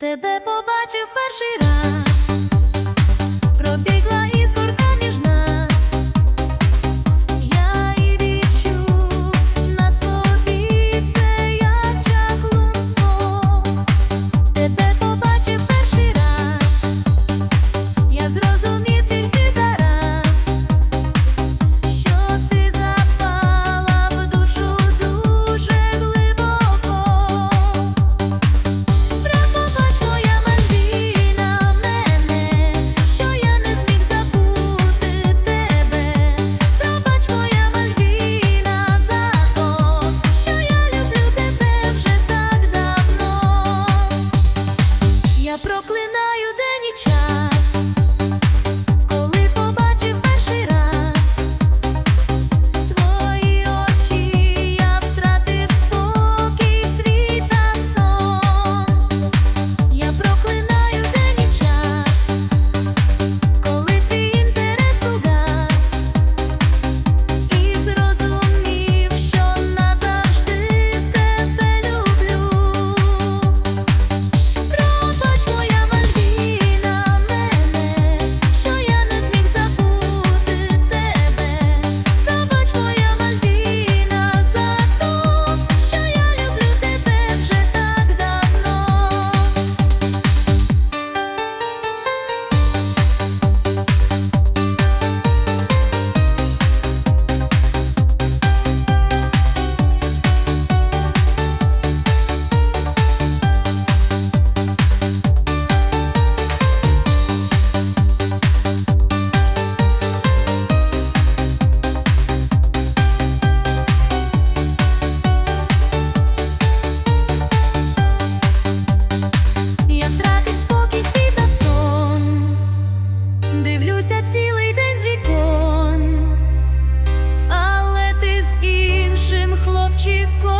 Тебе побачив перший раз, Я te.